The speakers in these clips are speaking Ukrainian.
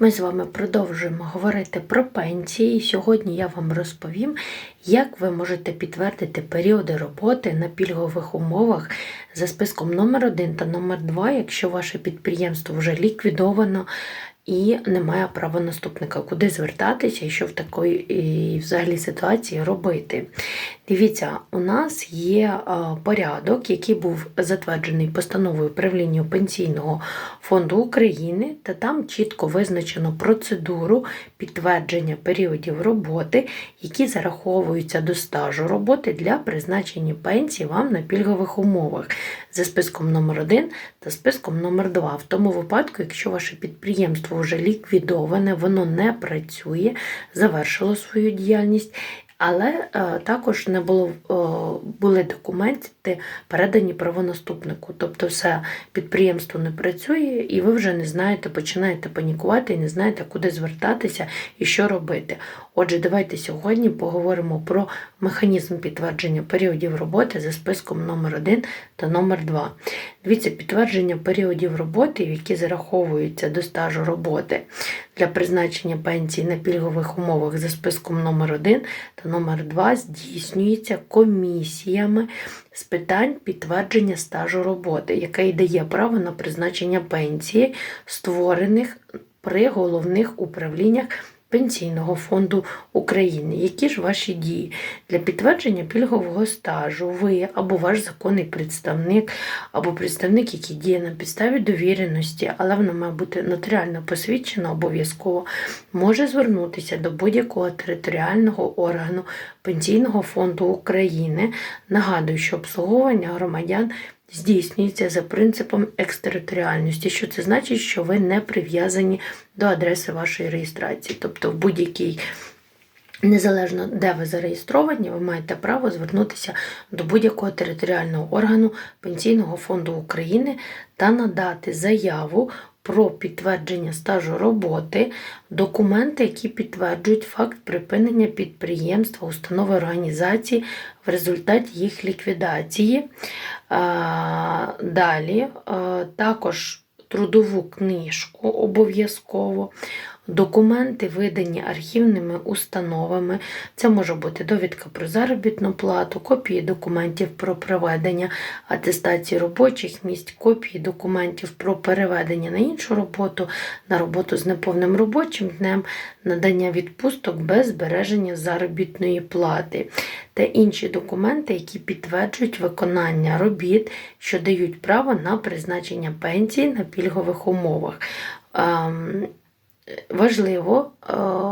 Ми з вами продовжуємо говорити про пенсії. Сьогодні я вам розповім, як ви можете підтвердити періоди роботи на пільгових умовах за списком номер 1 та номер 2 якщо ваше підприємство вже ліквідовано і немає правонаступника, куди звертатися і що в такої і взагалі ситуації робити. Дивіться, у нас є порядок, який був затверджений постановою правління Пенсійного фонду України, та там чітко визначено процедуру підтвердження періодів роботи, які зараховуються до стажу роботи для призначення пенсії вам на пільгових умовах за списком номер 1 та списком номер 2 В тому випадку, якщо ваше підприємство вже ліквідоване, воно не працює, завершило свою діяльність. Але е, також не було е, були документи передані правонаступнику. Тобто, все підприємство не працює, і ви вже не знаєте, починаєте панікувати і не знаєте, куди звертатися і що робити. Отже, давайте сьогодні поговоримо про механізм підтвердження періодів роботи за списком номер 1 та номер 2 Дивіться, підтвердження періодів роботи, які зараховуються до стажу роботи для призначення пенсії на пільгових умовах за списком номер 1 та номер 2 здійснюється комісіями з питань підтвердження стажу роботи, яка й дає право на призначення пенсії, створених при головних управліннях. Пенсійного фонду України. Які ж ваші дії? Для підтвердження пільгового стажу ви або ваш законний представник, або представник, який діє на підставі довіреності, але вона має бути нотаріально посвідчена обов'язково, може звернутися до будь-якого територіального органу Пенсійного фонду України. Нагадую, що обслуговування громадян здійснюється за принципом екстериторіальності. Що це значить, що ви не прив'язані до адреси вашої реєстрації. Тобто в будь-якій, незалежно де ви зареєстровані, ви маєте право звернутися до будь-якого територіального органу Пенсійного фонду України та надати заяву. Про підтвердження стажу роботи, документи, які підтверджують факт припинення підприємства, установи організації в результаті їх ліквідації. Далі також трудову книжку обов'язково, документи, видані архівними установами. Це може бути довідка про заробітну плату, копії документів про проведення атестації робочих місць, копії документів про переведення на іншу роботу, на роботу з неповним робочим днем, надання відпусток без збереження заробітної плати та інші документи, які підтверджують виконання робіт, що дають право на призначення пенсії на пільгових умовах. Важливо,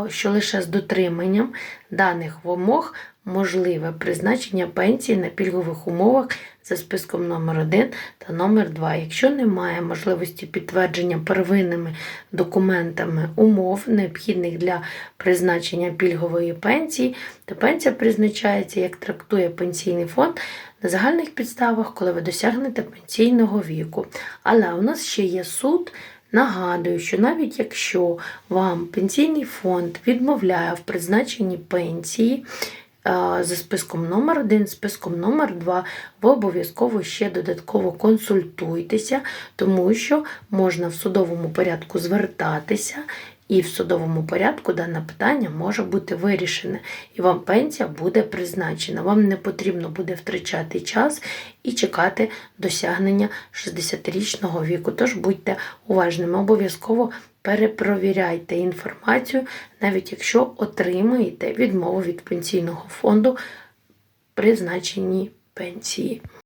що лише з дотриманням даних вимог можливе призначення пенсії на пільгових умовах за списком номер 1 та номер 2 Якщо немає можливості підтвердження первинними документами умов, необхідних для призначення пільгової пенсії, то пенсія призначається, як трактує пенсійний фонд на загальних підставах, коли ви досягнете пенсійного віку. Але у нас ще є суд. Нагадую, що навіть якщо вам пенсійний фонд відмовляє в призначенні пенсії, за списком номер 1 списком номер 2 ви обов'язково ще додатково консультуйтеся, тому що можна в судовому порядку звертатися. І в судовому порядку дане питання може бути вирішене, і вам пенсія буде призначена. Вам не потрібно буде втрачати час і чекати досягнення 60-річного віку. Тож будьте уважними, обов'язково перепровіряйте інформацію, навіть якщо отримаєте відмову від пенсійного фонду призначенні пенсії.